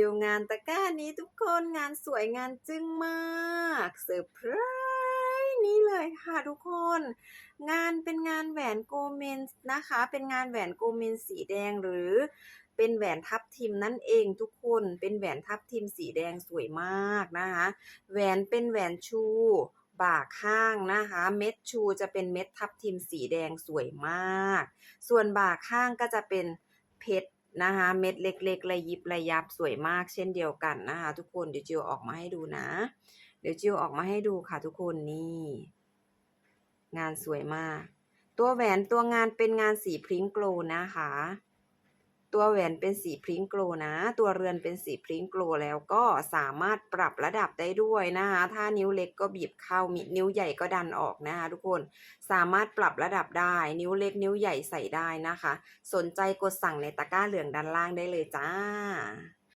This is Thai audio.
วิวงานตะกร้านี้ทุกคนงานสวยงานจึ้งมากเซอร์ไพรส์นี่เลยค่ะทุกคน งานเป็นงานแหวนโกเมนนะคะ เป็นงานแหวนโกเมนสีแดงหรือเป็นแหวนทับทิมนั่นเองทุกคน เป็นแหวนทับทิมสีแดงสวยมากนะคะ แหวนเป็นแหวนชูบ่าข้างนะคะ เม็ดชูจะเป็นเม็ดทับทิมสีแดงสวยมาก ส่วนบ่าข้างก็จะเป็นเพชร นะคะเม็ดเล็กๆระยิบระยับสวยมากเช่นเดียวกันนะคะทุกคนเดี๋ยวจิวออกมาให้ดูนะ เดี๋ยวจิวออกมาให้ดูค่ะทุกคนนี่ งานสวยมาก ตัวแหวนตัวงานเป็นงานสีพริ้งโกลนะคะ ตัวแหวนเป็นสีพริ้งโกลนะ ตัวเรือนเป็นสีพริ้งโกลแล้วก็สามารถปรับระดับได้ด้วยนะคะ ถ้านิ้วเล็กก็บีบเข้ามินิ้วใหญ่ก็ดันออกนะคะทุกคนสามารถปรับระดับได้ นิ้วเล็กนิ้วใหญ่ใส่ได้นะคะ สนใจกดสั่งในตะกร้าเหลืองด้านล่างได้เลยจ้า